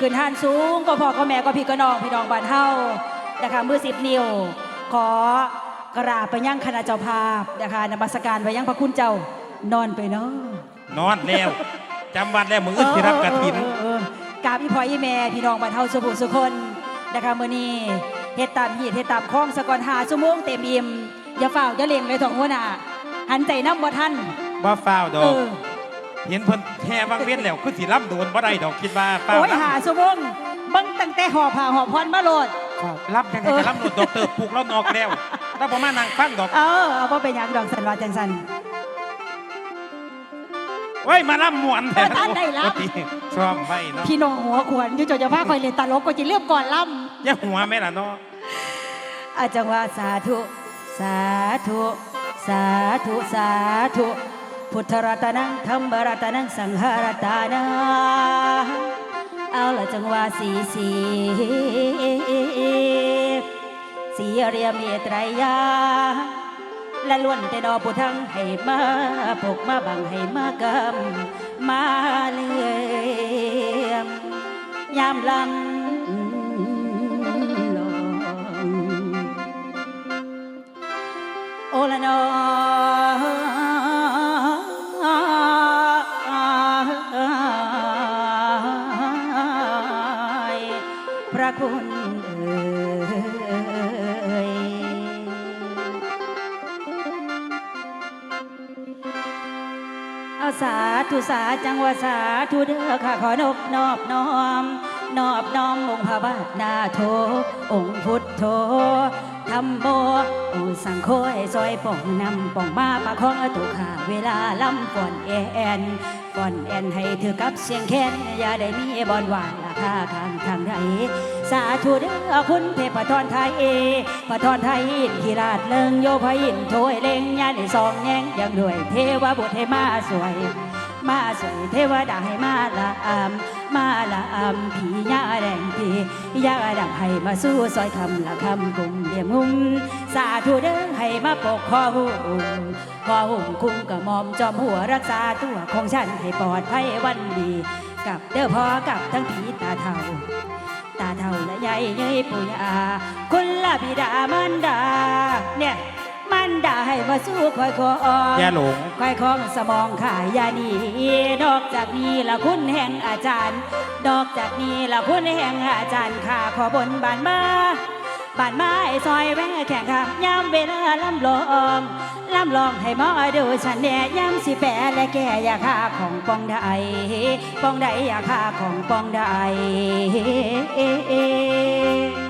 ขึ้นหานสูงก็พ่อก็แม่ก็พี่ก็น้องพี่น้องบ้านเฮานะคะมือสิบนิ้วขอกราบไปยังคณะเจ้าภาพนะคะนมัสการไปยังพระคุณเจ้านอนไปเนาะนอนแล้วจำวันแล้วมึงอึดที่รับกระถินเออเออเออกราบอีพ่ออีแม่พี่น้องบ้านเฮาสุบุสุคนนะคะมื้อนี้เฮ็ดตามฮีดเฮ็ดตามคล้องสะก่อนหาชั่วโมงเต็มอิ่มอย่าเฝ้าอย่าเล่งเลยท้องหัวหน้าหันใจน้ำบ่ทันว่าฟ้าวดอเอกอ เห็นเพิ่นแห่วังเว้นแล้วคือสิรับโดนบ่ได้ดอกคิดว่าฟ้าวโอ้ยรับหาชั่วโมงเบิ่งตั้งแต่หอผ้าหอพรมาโลดรับยังไงจะรับโดนดอกเติบปลูกแล้วนอกแล้วถ้าบ่มานั่งฟังดอก เออเอาบ่เป็นหยังดอกสันว่าจังสันเว้ยมารับมวนแท้ท่านได้รับชอบไว้เนาะพี่น้องหัวขวนอยู่เจจะพาคอยเล่นตลกก็จะเลือกก่อนล่อย่าหัวแม่ล่ะเนาะำอาจังว่าสาธุ สาธุ สาธุ สาธุ พุทธรัตนังธรรมรัตนังสังฆรัตนังเอาละจังว่าสีสีสีเรียมเมตไตรยาและล้วนแต่ดอผู้ทั้งให้มาปกมาบังให้มากำมาเลื่อมยามลำลงโอละนอ สาจังว่าสาธุเด้อค่ะขอนบนอบน้อม นอบน้อมองค์พระบาทนาโท องค์พุทโธธรรมโมองค์สังโฆให้ซอยป่องนำป่องมาประคองอตุขาเวลาลำก่อนแอนก่อนแอนให้ถือกับเสียงแค้นอย่าได้มีบอนหวานราคาข้างทางใดสาธุเด้อคุณเทพทรไทยพระทรไทยอินทิราชเลิงโยพยินโถยเล็งยาในซองแยงยังด้วยเทวบุตรให้มาสวย มาสวยเทวดาให้มาละอามมาละอามผียาแดงผียาดังให้มาสู้ซอยคำละคำกลุ่มเดียมหุ่มสาธุเด้อให้มาปกคอหุ่มคอหุ่มคุ้มกระมอมจอมหัวรักษาตัวของฉันให้ปลอดภัยวันดีกับเด้อพอกับทั้งผีตาเท่าตาเท่าและใหญ่เย้ยปุยอาคุณละบิดามารดาเนี่ย มันดาให้มาสู้คอยคออย่าหลงควายของสมองขายยานีนอกจากนี้ละคุณแห่งอาจารย์นอกจากนี้ละคุณแห่งอาจารย์ข้าขอบนบานมาบานไม้ซอยแวะแข่งขับยามเวลาลำลองลำลองให้หมอดูฉันแน่ยามสิแปะและแก่ยาค่าของปองใดปองใดอยาค่าของปองใดฟั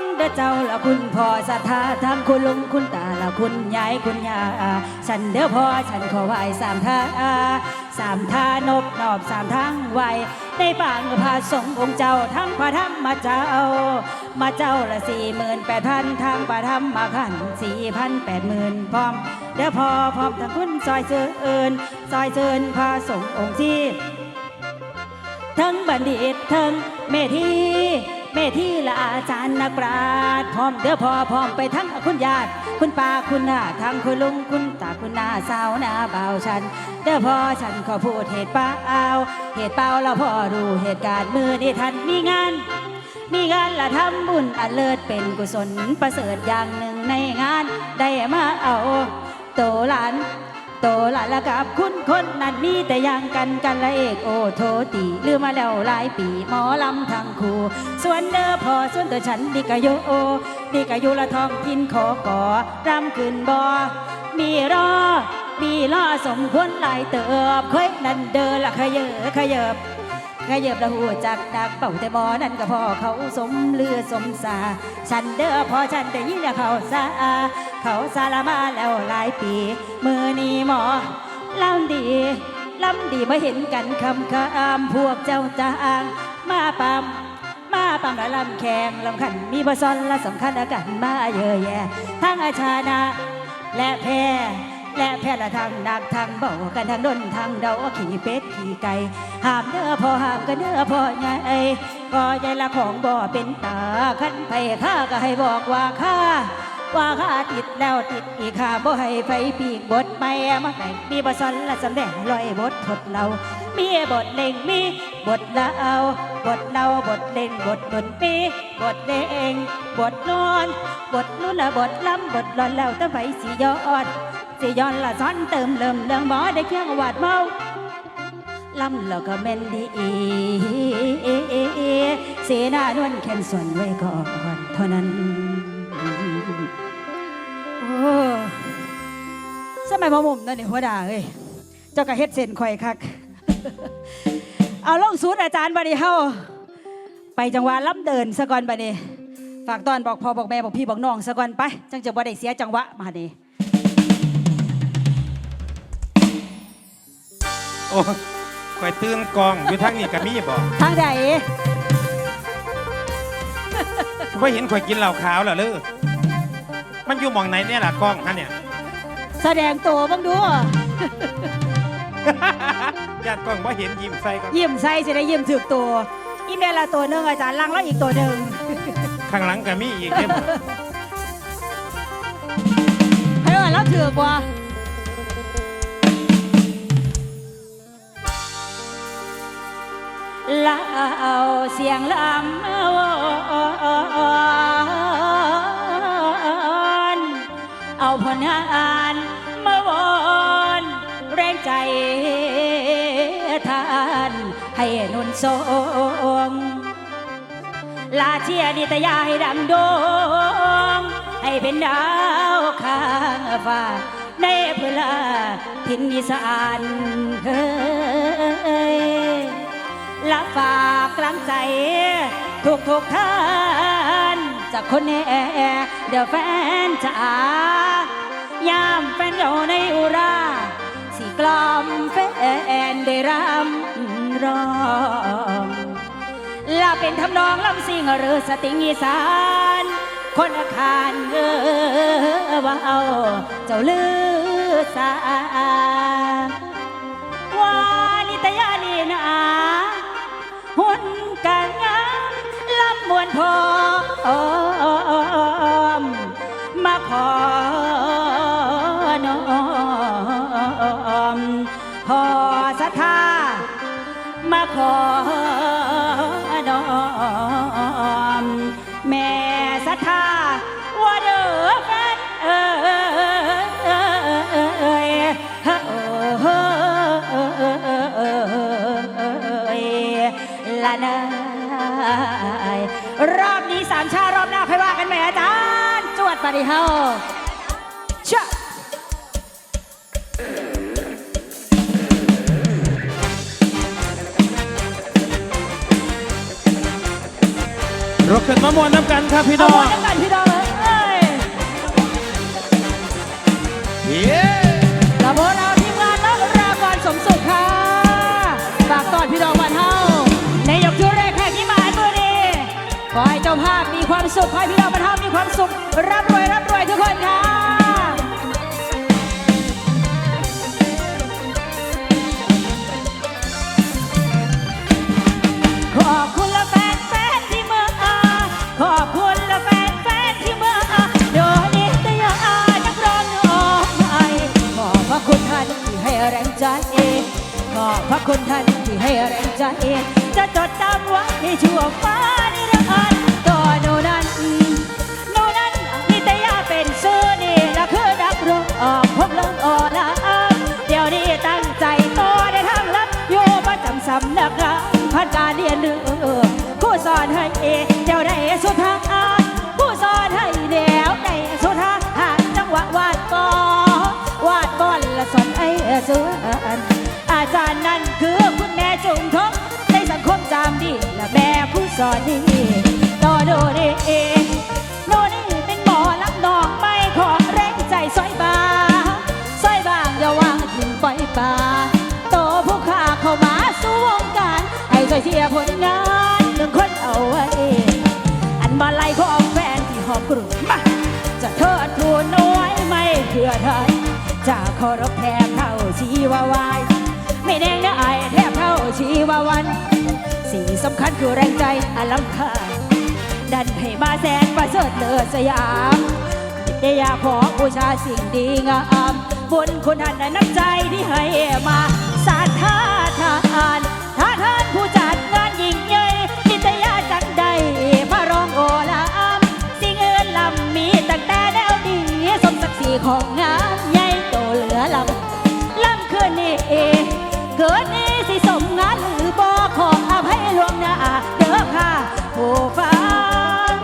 งเด้อเจ้าละคุณพ่อศรัทธาทางคุณลุงคุณตาละคุณยายคุณยาฉันเด้อพ่อฉันขอไหว้สามท่าสามท่านบนอบสามทางไหวในปางพระสงฆ์องค์เจ้าทั้งพระธรรมมาเจ้า มาเจ้าละสี่หมื่นแปดพันทางพระธรรมมาขันสี่พันแปดหมื่นพร้อมเด้อพ่อพร้อมทั้งคุณซอยเชิญซอยเชิญพระสงฆ์องค์ที่ทั้งบัณฑิตทั้งเมธี มธีและอาจารย์นักปราชญ์พร้อมเด้อพอพร้อมไปทั้งคุณญาติ คุณป้าคุณน้าทั้งคุณลุงคุณตาคุณน้าสาวน้าเบาวฉัน เด้อพอฉันขอพูดเหตุเปล่าเหตุเปล่าแล้วพอรู้เหตุการณ์มือนี่ทันมีงาน มีงานละทำบุญอันเลิศเป็นกุศลประเสริฐอย่างหนึ่งในงานได้มาเอาโตหลาน โตลานละกับคุณคนนั้นมีแต่ยังกันกันละเอกโอโทตีลืมมาแล้วหลายปีหมอลำทั้งคู่ส่วนเด้อพอส่วนตัวฉันดิกะโยโอดิกะโยละทองทินขอก่อรำขึ้นบอมีรอมีล่อสมควรหลายเติบเคยนั่นเดินละขยเยอขยเยบขยับละหูจักดักเป่าแต่บอนั่นก็พอเขาสมเลือสมสา ฉันเด้อพอฉันแต่ยิ่งเขาซา เขาซาละมาแล้วหลายปี มือนี้หมอลำดีลำดีมาเห็นกันคำคามพวกเจ้าจางมาปามมาปามละลำแข่งลำขันมีบซอนและสำคัญอากันมาเยอะแยะทั้งอาชานะและแพรและแพรละทางนักทางเบากันทางดนทางเดาขี่เป็ดขี่ไก่ห้ามเด้อพอห้ามกันเด้อพอใหญ่ก็ใหญ่ละของบ่เป็นตาขันไปข้าก็ให้บอกว่าข้า ว่าข้าติดแล้วติดอีกข้าบ่ให้ไปปีกบทไปมาแต่งมีบ่สนและสำแดงลอยบททดเรา มีบทเล่งมีบทเล่าบทเล่าบทเล่งบทดนตรีบทเล่งบทนอน บทนู้นละบทล้ำบทหลอนแล้วแต่ไฟสีย้อนสีย้อนละซ้อนเติมเริ่มเรื่องบ่ได้เคียงหวาดเมาลำแล้วก็แม่นดีเสนานวลแค่นส่วนไว้ก่อนเท่านั้น สมัยบ่มุมนั่นนี่หัวด่าเอ้ยเจ้าก็เฮ็ดเส้นข่อยคัก เอาลงสูตรอาจารย์บัดนี้เฮาไปจังหวะล้ำเดินซะก่อนบัดนี้ฝากตอนบอกพ่อบอกแม่บอกพี่บอกน้องซะก่อนไป จังจะบ่ได้เสียจังหวะมาดีโอ้ข่อยตื่นกองอยู่ทางนี้ก็มีบ่ทางใดว่าเห็นข่อยกินเหล้าขาวเหรอเลือมันอยู่หมองไหนเนี่ยล่ะกล้องฮะเนี่ย แสดงตัวบ้างดู ญาติกล้องว่าเห็นยิ้มใส่ก็ยิ้มใส่สิได้ยิ้มถึกตัว อีเมลละตัวหนึงอาจารย์ลังแล้วอีกตัวหนึ่ง ข้างหลังก็มีอีกเด้อให้ว่าแล้วถือกว่าลาเอาเสียงลำวน ผลงานมาวอนแรงใจทานให้นุนทรงลาเชียนิตยาให้ดังโดง ให้เป็นดาวข้างฟ้าในเพื่อลาทินนิสานเฮ้ยและฝากกำลังใจทุกทุกท่าน จากคนแน่เดี๋ยวแฟนจ๋ายามแฟนอยู่ในอุรา สีกลอมแฟนได้รำร้องลาเป็นทำนองลำซิงหรือสติงอีสาน คนอาคารเออว่าเอาเจ้าลือสาวานิตยานีนาหุ่น วนพอมมาขอน้อมพอศรัทธามาขอน้อมแม่ศรัทธาว่าเด้อแฟนเออละนาย รอบนี้สามชารอบหน้าค่อยว่ากันไหมอาจารย์ จวดปฏิเฮาชะรถขึ้นมามวนน้ำกันครับพี่น้เอาองหมดแล้วกันพี่น้องเอ้ยเอให้เจ้าภาพมีความสุข ขอให้พี่น้องบรรเทามีความสุขร่ำรวยร่ำรวยทุกคนค่ะขอบคุณละแฟนแฟนที่เมื่ออาขอบคุณละแฟนแฟนที่เมื่ออาโดยนิตยานักร้องน้องใหม่ขอบพระคุณท่านที่ให้แรงใจขอบพระคุณท่านที่ให้แรงใจจะจดจำไว้ในชั่วฟ้า นักงานผ่านการเรียนรู้ผู้สอนให้เจ้าได้สุดทางผู้สอนให้เดียวได้สุดทางหาจังหวะวาดกอวาดบอลละสอนไอ้สวนอาจารย์นั่นคือคุณแม่จุงทบในสังคมจำดีและแม่ผู้สอนดีต่อโดดี ผลงานหนึ่งคนเอาไว้ อันมาไล่ของแฟนที่หอบกรุ่มาจะเทิดทูนน้อยไม่เพื่อไทยจะเคารพแทบเท่าชีวาวายไม่แน่นะไอายแทบเท่าชีวาวัน สิ่งสำคัญคือแรงใจอลังกาดันให้มาแสนประเสริฐเลิศสยามได้อยากขอบูชาสิ่งดีงามบุญคุณอันน้ำใจที่ให้มาสาธาทาานถ้าทานผู้จัดงาน ยิ่งใหญ่นิตยาจังใดพระรองโอลามสิ่งเงินลำมีตั้งแต่แนวดีสมศักดิ์ศรีของงานใหญ่โตเหลือลำลำคืนนี้เกิดนี้สิสมงานหรือบ่ขออภัยลวงหน้าเด้อค่ะผู้ฟัง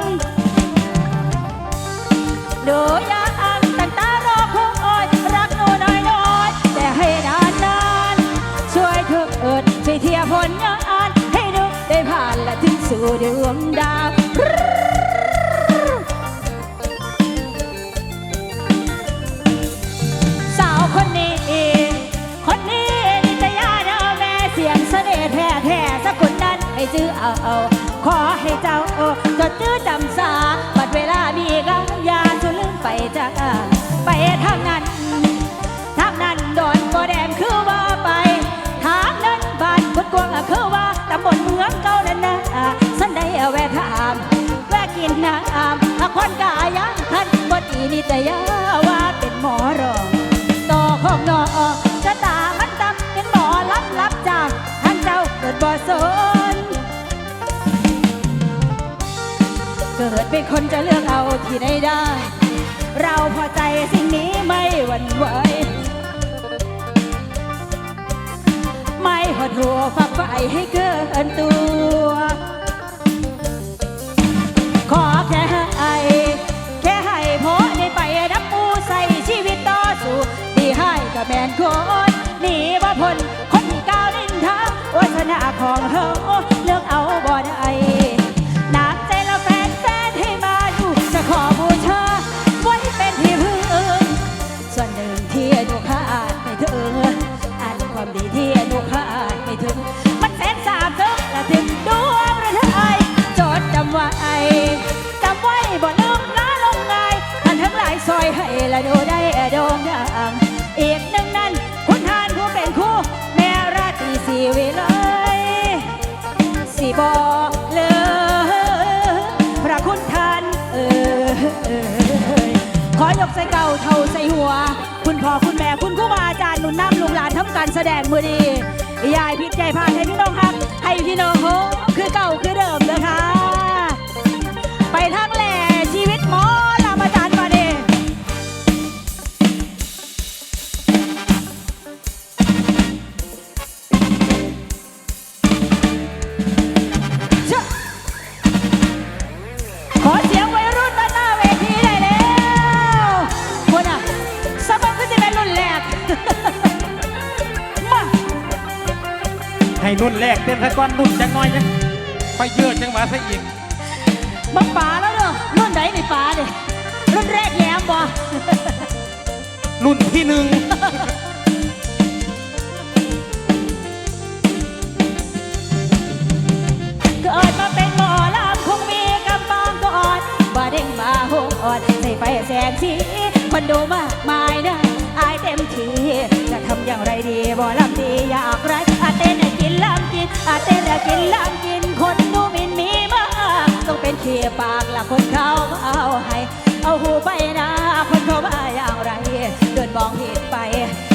ดูยาอันตั้งตารอคอยรักหนูน้อยน้อยแต่ให้นานนานๆช่วยเถิดช่วยเทียบผลงา ดวงดาวสาวคนนี้คนนี้นิตยาเนาะแม่เสียงเสน่ห์แท้แท้สักคนนั้นให้จื้อเอาเอาขอให้เจ้าจดจื้อจำสาบัดเวลามีกัอยาสุลืมไปจ้าไปทางนั้นทางนั้นโดนบ่แดงคือว่านคนกวงอะคือว่าตำบลเมืองเก่านั่นนะสันได้แวะถามแวะกินน้ำถ้าคนกายังคันบ่ดีนิตยาว่าเป็นหมอรองต่อของนอชะตามันดำเป็นหมอรับรับจากท่านเจ้าเกิดบ่สนเกิดเป็นคนจะเลือกเอาที่ไหนได้ เราพอใจสิ่งนี้ไม่หวั่นไหว หดหัวฝักใฝ่ให้เกินตัว ขอแค่ให้แค่ให้พอได้ไปนับมูใส่ชีวิตต่อสู้ดีให้กับแมนคนหนีว่าพ้นคนที่ก้าวนินทางวัฒนาของเฮา ขอยกใส่เก่าเท่าใส่หัว คุณพ่อคุณแม่คุณครูบาอาจารย์หนุนนำลูกหลานทำการแสดงมือดียายพิษใจพาให้พี่น้องฮักให้พี่น้องโฮคือเก่าคือเดิมนะคะ ไปทางเล เต้นซะก่อนรุ่นจังน้อยจังไปเยอะจังหวะซะอีกบังป่าแล้วเด้อรุ่นไหนในป่าเนี่ยรุ่นแรกแย้มบ่รุ่นที่หนึ่งเกิดมาเป็นหมอลำคงมีกำบางก่อนบ่เด้งมาหงอ่อนใส่ไฟแสงสีคนดูมากมายนะอายเต็มทีจะทำอย่างไรดีบ่ลำดีอยากไรอาเต้นให้ กินลำกินอาเต้นให้กินลำกินคนดูมินมีมากต้องเป็นเขียปากละคนเขาเอาให้ เอาหูไปนะคนเขาว่าอย่างไร เดินมองผิดไป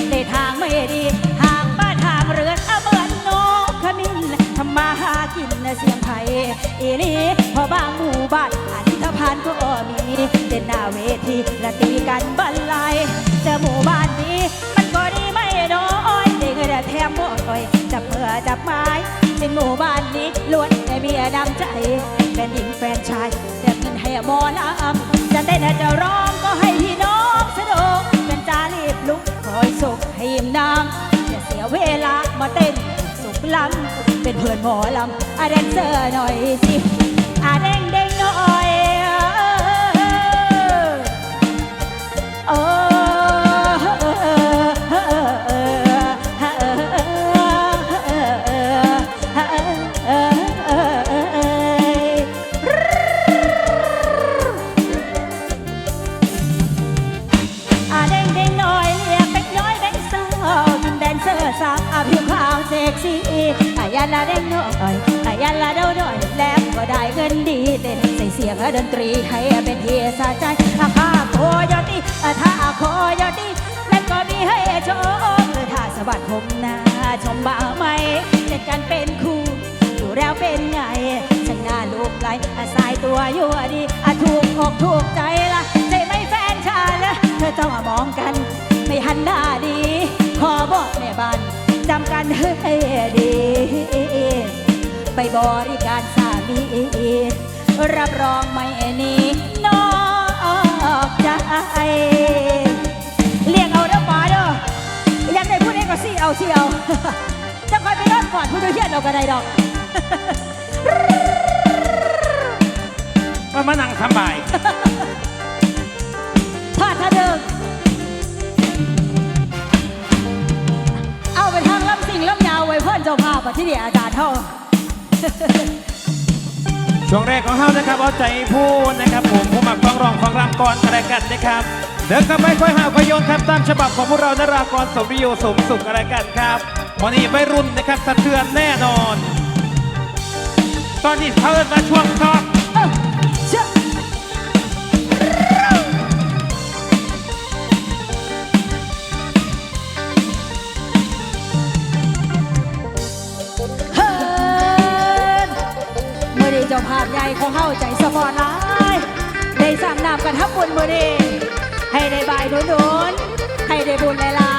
ในทางไม่ดีห่างบ้านทางเรือนเอาเหมือนนกขมิ้นทำมาหากินเสียงไทยอีหลีพอบางหมู่บ้านอันธพานก็มีเด่นหน้าเวทีและตีกันบรรลัยเจอหมู่บ้านนี้มันก็ดีไม่น้อยเด็กแต่แถมบ่อย จับเมื่อจับไม้เป็นหมู่บ้านนี้ล้วนแต่มีดำใจแฟนหญิงแฟนชายแต่เงินให้หมอลำจะเต้นจะร้องก็ให้พี่น้องสนุกเป็นจารีบลุกคอยสุขให้ยิ้มนางอย่าเสียเวลามาเต้นสุขลำเป็นเพื่อนหมอลำอาแดนเซอร์หน่อยสิอาเด้งเด้งหน่อ กันเป็นคู่อยู่แล้วเป็นไงฉันน้าลูกไหลอาสายตัวอยู่ดีอะถูกอกถูกใจละใจไม่แฟนฉันละเธอต้องมองกัน ไม่หันหน้าดี ขอบอกแม่บ้านจำกันให้ดี ไปบริการสามีรับรองไม่นีนอกใจเลี้ยงเอาเด้อป๋าเด้ออยากได้พูดเองก็สิเอาสิเอาจะคอยไปรอ ก่อนผู้ดูเฮียนเราก็ได้ดอก มันมานั่งทำบ่ายพลาดท่าเดิมเอาไปทางลำสิ่งลำยาวไว้เพื่อนเจ้าภาพอะที่เดียอาจารย์เท่า ช่วงแรกของเฮานะครับ เอาใจพูดนะครับ ผมผู้หมักฟังร้องฟังรำก่อนอะไรกันนะครับ เดินกลับไปค่อยหาค่อยโยนครับตามฉบับของพวกเรานารากรสมริโยสมสุขอะไรกันครับ วันนี้ไม่รุ่นนะครับสะเทือนแน่นอน ตอนนี้เพิ่นมาช่วงทอกเอ้าเชื่อเฮิร์นมื่อนี้เจ้าภาพใหญ่ของเฮาใจสปอร์ตไลน์ได้สางนามกันทับบุญมื่อนี้ให้ได้บายโดนๆให้ได้บุญหลาย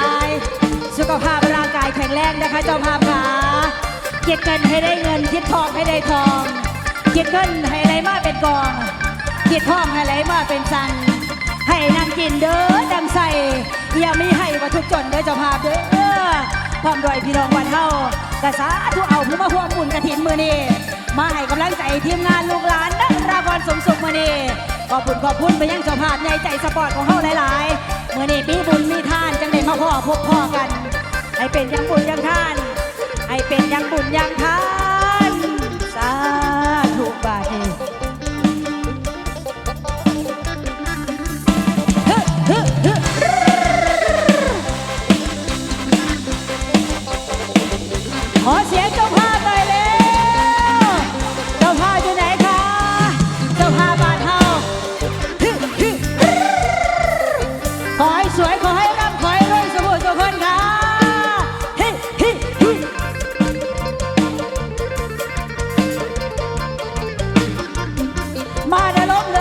สุขภาพร่างกายแข็งแรงนะคะ เจ้าภาพขาเก็บเงินให้ได้เงินคิดทองให้ได้ทองเก็บเงินให้ไหลมาเป็นกองเก็บทองให้ไหลมาเป็นสันให้นั่งกินเด้อดังใส่อย่ามีให้ว่าทุกจนเด้อเจ้าภาพเด้อความรวยพี่น้องวันเฮากระสาทุเอาผู้มาห่วงบุญกระถินมือนี้มาให้กำลังใจทีมงานลูกหลานนักรากรสมสุขมือนี้ขอบคุณขอบคุณไปยังเจ้าภาพในใจสปอร์ตของเฮาหลายๆมือนี้ปีบุญมีทานจังได้มาพ่อพบพ่อกัน ให้เป็นยังบุญยังทาน ให้เป็นยังบุญยังทาน มาเด้อลบเล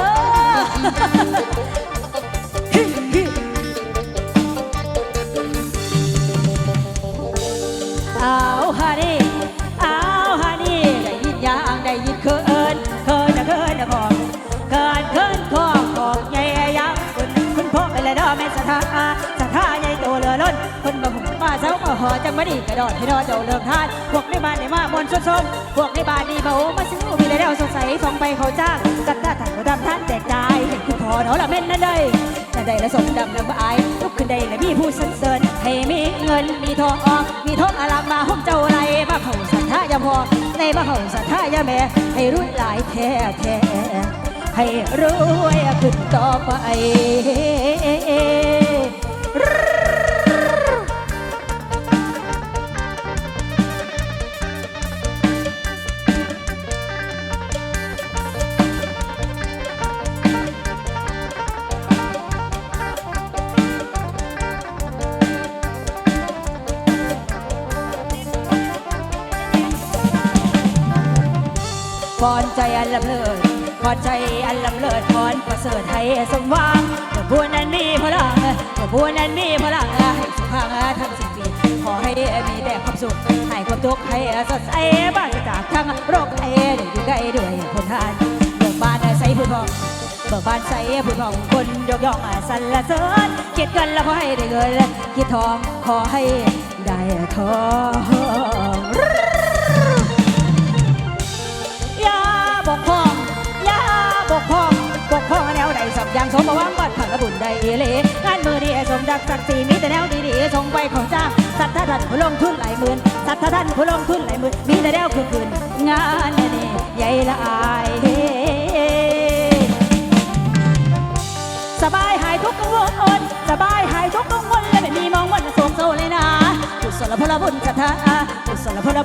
ย งมาดีกระโดดให้ดอเจ้าเลิกทาน พวกในบ้านในมามนต์ชม พวกในบ้านนี่มามาซื้อมีเลยเด้อสงสัยส่งไปเขาจ้างกัดหน้าถังเขาดำท่านแจกจ่ายเห็นคุณพ่อเนาะละเม่นนั่นเลยนั่นได้ละสมดำลำบายลุกขึ้นได้และมีผู้สันเสริญให้มีเงินมีทองออกมีทองอารามมาห้องเจ้าไรมาเขาสัทธายาพอในมาเขาสัทธายาแม่ให้รุ่นหลายแท้แท้ให้รวยขึ้นต่อไป ใจอันลำเลิศพรใจอันลำเลิศพรประเสริฐให้สมหวังเมื่อผู้นั้นมีพลังเมื่อผู้นั้นมีพลังให้สุขภาพทั้งสิ้นปีขอให้มีแต่ความสุขให้ความทุกข์ให้สดใสบ้านจากทั้งโรคภัยได้อยู่ใกล้ด้วยผลทานเบิกบานใส่ผู้ทองเบิกบานใส่ผู้ทองคนยกย่องสรรเสริญคิดกันแล้วขอให้ได้เงินคิดทองขอให้ได้ทอง กพร่องอย่าบกพร่องบกพร่องแนวใดสับอย่างสมบัติบัดขันบุญใดเอเลงานมือดีสมดักศักดิ์ศรีมีแต่แนวดีๆทรงไปของจ้าสัทธาท่านผู้ลงทุนหลายหมื่นสัทธาท่านผู้ลงทุนหลายหมื่นมีแต่แนวคือคืนงานนี่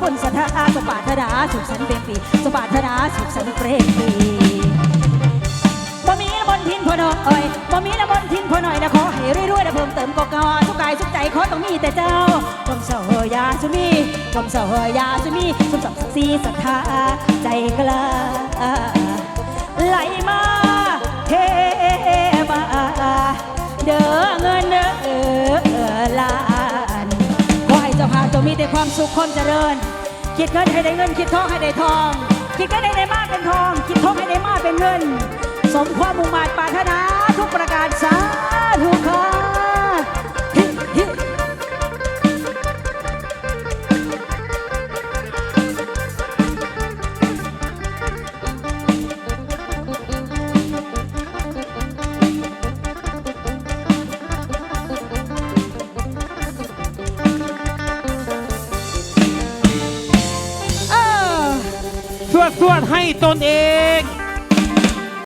บุญศรัทธาสมบัตินาสุขสันต์เป็นปีสมบัตินาสุขสันต์เป็นปีบ่มีน้ำมนต์ทินพอน้อยบ่มีน้ำมนต์ทินพอหน่อยนะขอให้รวยๆนะเพิ่มเติมก็กอทุกกายทุกขอต้องมีแต่เจ้าความเศร้ายาสุมีความเศร้ายาสุมีสมศักดิ์ศรีศรัทธาใจกล้าไหลมาเทมาเด้อเงินเด้อ แต่ความสุขความเจริญ คิดเงินให้ได้เงิน คิดทองให้ได้ทอง คิดเงินให้ได้มากเป็นทอง คิดทองให้ได้มากเป็นเงิน สมความมุ่งมั่นปรารถนาทุกประการสาธุค่ะ ให้ตนเอง